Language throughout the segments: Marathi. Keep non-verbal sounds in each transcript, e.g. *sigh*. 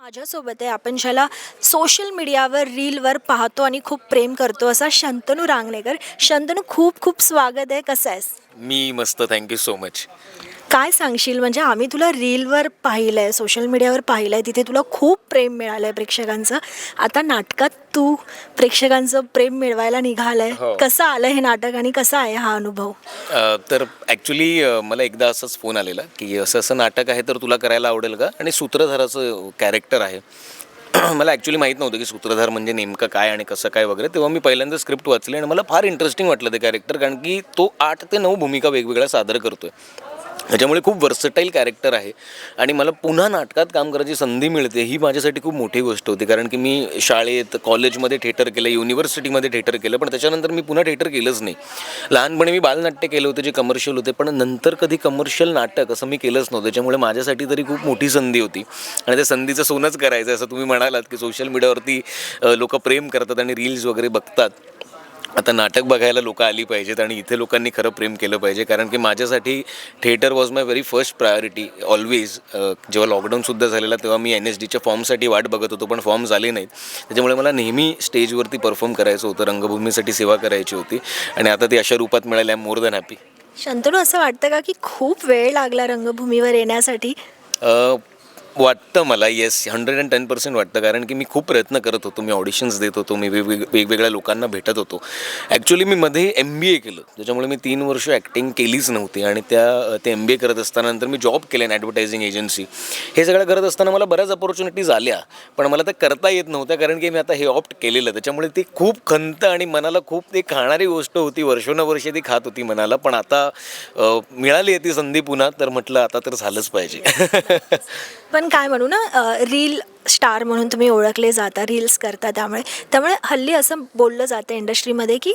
माझ्यासोबत आहे. आपण ज्याला सोशल मीडियावर रीलवर पाहतो आणि खूप प्रेम करतो असा शंतनू रांगणेकर. शंतनू खूप खूप स्वागत आहे. कसं आहेस? मी मस्त थँक्यू सो मच काय सांगशील? म्हणजे आम्ही तुला रीलवर पाहिलं आहे सोशल मीडियावर पाहिलं आहे तिथे तुला खूप प्रेम मिळालं आहे प्रेक्षकांचं. आता नाटकात तू प्रेक्षकांचं प्रेम मिळवायला निघालं आहे हो. कसं आलं हे नाटक आणि कसा आहे हा अनुभव? तर ॲक्च्युली मला एकदा असंच फोन आलेला की असं असं नाटक आहे तर तुला करायला आवडेल का? आणि सूत्रधाराचं कॅरेक्टर आहे. *clears throat* मला ॲक्च्युली माहीत नव्हतं की सूत्रधार म्हणजे नेमकं काय आणि कसं काय वगैरे. तेव्हा मी पहिल्यांदा स्क्रिप्ट वाचली आणि मला फार इंटरेस्टिंग वाटलं ते कॅरेक्टर कारण की तो आठ ते नऊ भूमिका वेगवेगळ्या सादर करतोय. त्याच्यामुळे खूप वर्सटाईल कॅरेक्टर आहे. आणि मला पुन्हा नाटकात काम करायची संधी मिळते ही माझ्यासाठी खूप मोठी गोष्ट होती. कारण की मी शाळेत कॉलेजमध्ये थिएटर केलं युनिव्हर्सिटीमध्ये थिएटर केलं पण त्याच्यानंतर मी पुन्हा थिएटर केलंच नाही. लहानपणी मी बालनाट्य केलं होतं जे कमर्शियल होते पण नंतर कधी कमर्शियल नाटक असं मी केलंच नव्हतं. त्याच्यामुळे माझ्यासाठी तरी खूप मोठी संधी होती. आणि त्या संधीचं सोनंच करायचं असं तुम्ही म्हणालात की सोशल मीडियावरती लोक प्रेम करतात आणि रील्स वगैरे बघतात. आता नाटक बघायला लोक आली पाहिजेत आणि इथे लोकांनी खरं प्रेम केलं पाहिजे. कारण की माझ्यासाठी theatre was my very first priority always जेव्हा लॉकडाऊनसुद्धा झालेला तेव्हा मी एन एस डीच्या फॉर्मसाठी वाट बघत होतो पण फॉर्म झाले नाहीत. त्याच्यामुळे मला नेहमी स्टेजवरती परफॉर्म करायचं होतं रंगभूमीसाठी सेवा करायची होती. आणि आता ती अशा रूपात मिळाली I more than happy Shantanu असं वाटतं का की खूप वेळ लागला रंगभूमीवर येण्यासाठी? वाटतं मला yes hundred and ten percent वाटतं. कारण की मी खूप प्रयत्न करत होतो मी ऑडिशन्स देत होतो मी वेगवेग वेगवेगळ्या लोकांना भेटत होतो. ॲक्च्युली मी मध्ये एम बी ए केलं. त्याच्यामुळे मी तीन वर्ष ॲक्टिंग केलीच नव्हती आणि त्या ते एम बी ए करत असताना नंतर मी जॉब केले ॲडव्हर्टायझिंग एजन्सी हे सगळं करत असताना मला बऱ्याच अपॉर्च्युनिटीज आल्या पण मला त्या करता येत नव्हत्या कारण की मी आता हे ऑप्ट केलेलं. त्याच्यामुळे ती खूप खंत आणि मनाला खूप ते खाणारी गोष्ट होती. वर्षोनवर्षे ती खात होती मनाला पण आता मिळाली आहे ती संधी पुन्हा तर म्हटलं आता तर झालंच पाहिजे. पण काय म्हणू ना रील स्टार म्हणून तुम्ही ओळखले जाता रील्स करता त्यामुळे. त्यामुळे हल्ली असं बोललं जातं इंडस्ट्रीमध्ये की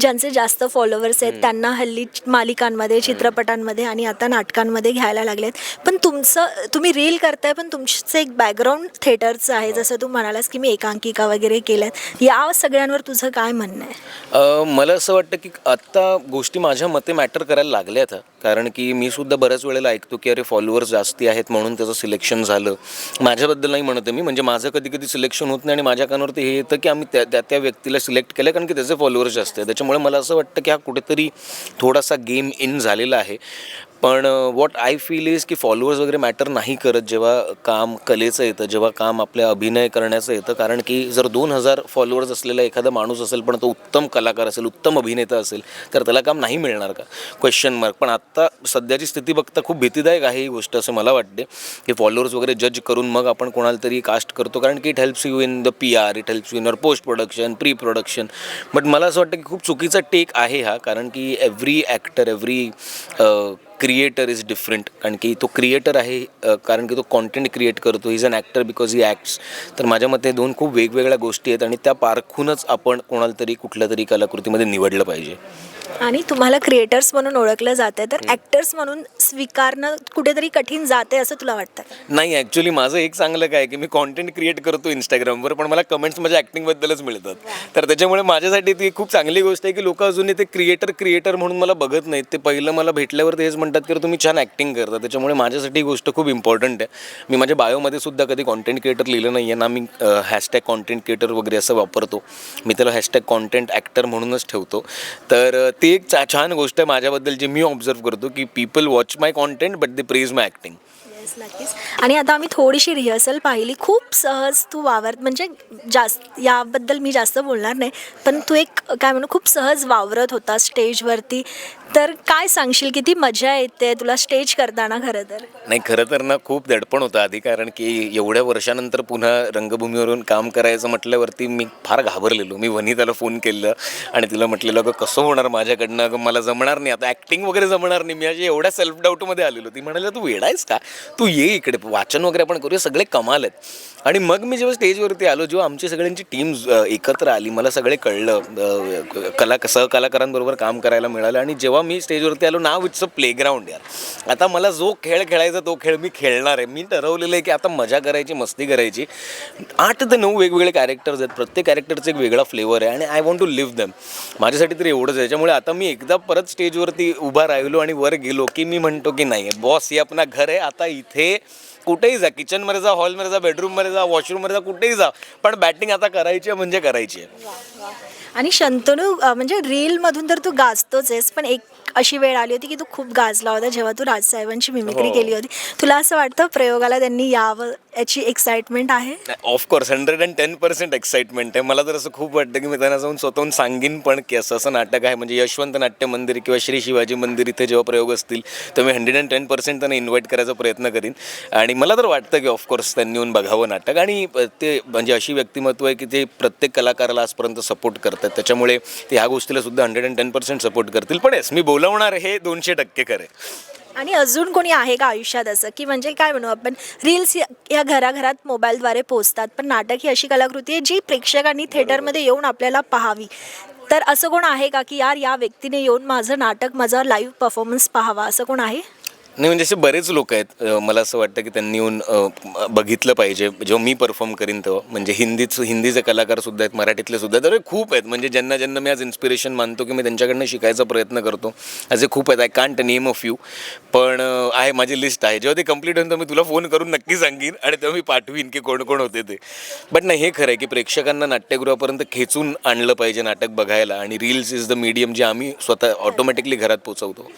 ज्यांचे जास्त फॉलोअर्स आहेत त्यांना हल्ली मालिकांमध्ये चित्रपटांमध्ये आणि आता नाटकांमध्ये घ्यायला लागलेत. पण तुमचं तुम्ही रील करताय पण तुमचं एक बॅकग्राऊंड थिएटरचं आहे. जसं तू म्हणालास की मी एकांकिका वगैरे केल्यात. या सगळ्यांवर तुझं काय म्हणणं आहे? मला असं वाटतं की आत्ता गोष्टी माझ्या मते मॅटर करायला लागल्या आता कारण की मी सुद्धा बऱ्याच वेळेला ऐकतो की अरे फॉलोअर्स जास्ती आहेत म्हणून त्याचं सिलेक्शन झालं. माझ्याबद्दल नाही म्हणत मी म्हणजे माझं कधी कधी सिलेक्शन होत नाही आणि माझ्या कानावरती हे येतं की आम्ही त्या त्या त्या व्यक्तीला सिलेक्ट केलं कारण की त्याचे फॉलोअर्स जास्त आहे त्याच्यामुळे मला असं वाटतं की हा कुठेतरी थोडासा गेम इन झालेला आहे. पण वॉट आय फील इज की फॉलोअर्स वगैरे मॅटर नाही करत जेव्हा काम कलेचं येतं जेव्हा काम आपल्या अभिनय करण्याचं येतं. कारण की जर दोन हजार फॉलोअर्स असलेला एखादा माणूस असेल पण तो उत्तम कलाकार असेल उत्तम अभिनेता असेल तर त्याला काम नाही मिळणार का? क्वेश्चन मार्क पण आत्ता सध्याची स्थिती बघता खूप भीतीदायक आहे ही गोष्ट असं मला वाटते. की फॉलोअर्स वगैरे जज करून मग आपण कोणाला तरी कास्ट करतो. कारण की it helps you in the P R it helps you in uh post production pre production but मला असं वाटतं की खूप चुकीचा टेक आहे हा. कारण की every actor every creator is different कारण की तो क्रिएटर आहे कारण की तो कॉन्टेंट क्रिएट करतो. Is an actor because he acts तर माझ्या मते दोन खूप वेगवेगळ्या गोष्टी आहेत आणि त्या पारखूनच आपण कोणाला तरी कुठल्या तरी कलाकृतीमध्ये निवडलं पाहिजे. आणि तुम्हाला क्रिएटर्स म्हणून ओळखलं जातं तर ॲक्टर्स म्हणून स्वीकारणं कुठेतरी कठीण जाते असं तुला वाटतं नाही ॲक्च्युली माझं एक चांगलं काय की मी कॉन्टेंट क्रिएट करतो इंस्टाग्रामवर पण मला कमेंट्स माझ्या ॲक्टिंगबद्दलच मिळतात. तर त्याच्यामुळे माझ्यासाठी ती खूप चांगली गोष्ट आहे की लोक अजूनही ते क्रिएटर क्रिएटर म्हणून मला बघत नाहीत. ते पहिलं मला भेटल्यावर तेच म्हणतात की तुम्ही छान ॲक्टिंग करता. त्याच्यामुळे माझ्यासाठी ही गोष्ट खूप इम्पॉर्टंट आहे. मी माझ्या बायोमध्ये सुद्धा कधी कॉन्टेंट क्रिएटर लिहिलं नाही आहे ना मी हॅशटॅग कॉन्टेंट क्रिएटर वगैरे असं वापरतो. मी त्याला हॅशटॅग कॉन्टेंट ॲक्टर म्हणूनच ठेवतो. तर ती एक छान गोष्ट आहे माझ्याबद्दल जे मी ऑब्झर्व करतो की people watch my content but they praise my acting yes नक्कीच. आणि आता आम्ही थोडीशी रिहर्सल पाहिली. खूप सहज तू वावरत म्हणजे जास्त याबद्दल मी जास्त बोलणार नाही पण तू एक काय म्हणू खूप सहज वावरत होता स्टेजवरती. तर काय सांगशील? किती मजा येते तुला स्टेज करताना खरं तर? नाही खरं तर ना खूप दडपण होतं आधी कारण की एवढ्या वर्षानंतर पुन्हा रंगभूमीवरून काम करायचं म्हटल्यावरती मी फार घाबरलेलो. मी वनिताला फोन केलं आणि तिला म्हटलेलं अगं कसं होणार माझ्याकडनं? अगं मला जमणार नाही. आता ॲक्टिंग वगैरे जमणार नाही. मी अशी एवढ्या सेल्फ डाऊटमध्ये आलेलो. ती म्हणाली तू वेडायस का? तू ये इकडे वाचन वगैरे आपण करूया सगळे कमाल आहेत. आणि मग मी जेव्हा स्टेजवरती आलो जेव्हा आमची सगळ्यांची टीम एकत्र आली मला सगळे कळलं कला सहकलाकारांबरोबर काम करायला मिळालं. आणि जेव्हा मी स्टेजवरती आलो नाव इट्स अ प्लेग्राऊंड यार. आता मला जो खेळ खेळायचा तो खेळ मी खेळणार आहे. मी ठरवलेलं आहे की आता मजा करायची मस्ती करायची. आठ ते नऊ वेगवेगळे कॅरेक्टर्स आहेत. प्रत्येक कॅरेक्टरचा एक वेगळा फ्लेवर आहे आणि I want to live them माझ्यासाठी तरी एवढंच आहे. त्यामुळे आता मी एकदा परत स्टेजवरती उभा राहिलो आणि वर गेलो की मी म्हणतो की नाही बॉस हे आपला घर आहे. आता इथे कुठेही जा किचनमध्ये जा हॉलमध्ये जा बेडरूममध्ये जा वॉशरूममध्ये जा कुठेही जा पण बॅटिंग आता करायची आहे म्हणजे करायची आहे. आणि शंतनू अ, म्हणजे रीलमधून तर तू गाजतोच आहेस पण एक अशी वेळ आली होती की तू खूप गाजला होता जेव्हा तू राजसाहेबांची मिमिक्री हो. केली होती. तुला असं वाटतं प्रयोगाला त्यांनी यावं? याची एक्साइटमेंट आहे? Of course hundred and ten percent excitement आहे. मला तर असं खूप वाटतं की मी त्यांना जाऊन स्वतःहून सांगेन पण की असं असं नाटक आहे. म्हणजे यशवंत नाट्य मंदिर किंवा श्री शिवाजी मंदिर इथे जेव्हा प्रयोग असतील तर मी हंड्रेड अँड टेन पर्सेंट त्यांना इन्व्हाइट करायचा प्रयत्न करीन. आणि मला तर वाटतं की ऑफकोर्स त्यांनी येऊन बघावं नाटक. आणि ते म्हणजे अशी व्यक्तिमत्व आहे की ते प्रत्येक कलाकाराला आजपर्यंत सपोर्ट करतात. त्याच्यामुळे ते ह्या गोष्टीला सुद्धा hundred and ten percent support करतील. पण येस मी बोलवणार हे दोनशे टक्के खरं आणि अजून कोणी आहे का आयुष्यात असं? की म्हणजे काय म्हणू आपण? रील्स या घराघरात मोबाईलद्वारे पोचतात. पण नाटक ही अशी कलाकृती आहे जी प्रेक्षकांनी थिएटरमध्ये येऊन आपल्याला पाहावी. तर असं कोण आहे का की यार या व्यक्तीने येऊन माझं नाटक माझा लाईव्ह परफॉर्मन्स पाहावा? असं कोण आहे? नाही म्हणजे असे बरेच लोक आहेत. अ, मला असं वाटतं की त्यांनी येऊन अ, बघितलं पाहिजे. जेव्हा मी परफॉर्म करीन तेव्हा. म्हणजे हिंदीच हिंदीचे कलाकार सुद्धा आहेत मराठीतले सुद्धा आहेत. तर खूप आहेत. म्हणजे ज्यांना ज्यांना मी आज इन्स्पिरेशन मानतो की मी त्यांच्याकडनं शिकायचा प्रयत्न करतो. असे खूप आहेत. I can't name of you पण अ, आहे माझी लिस्ट आहे. जेव्हा ते कंप्लीट होईल तर मी तुला फोन करून नक्की सांगेन आणि तेव्हा मी पाठवीन की कोण कोण होते ते. बट नाही हे खरं आहे की प्रेक्षकांना नाट्यगृहापर्यंत खेचून आणलं पाहिजे नाटक बघायला. आणि रील्स इज द मीडियम जे आम्ही स्वतः ऑटोमॅटिकली घरात पोचवतो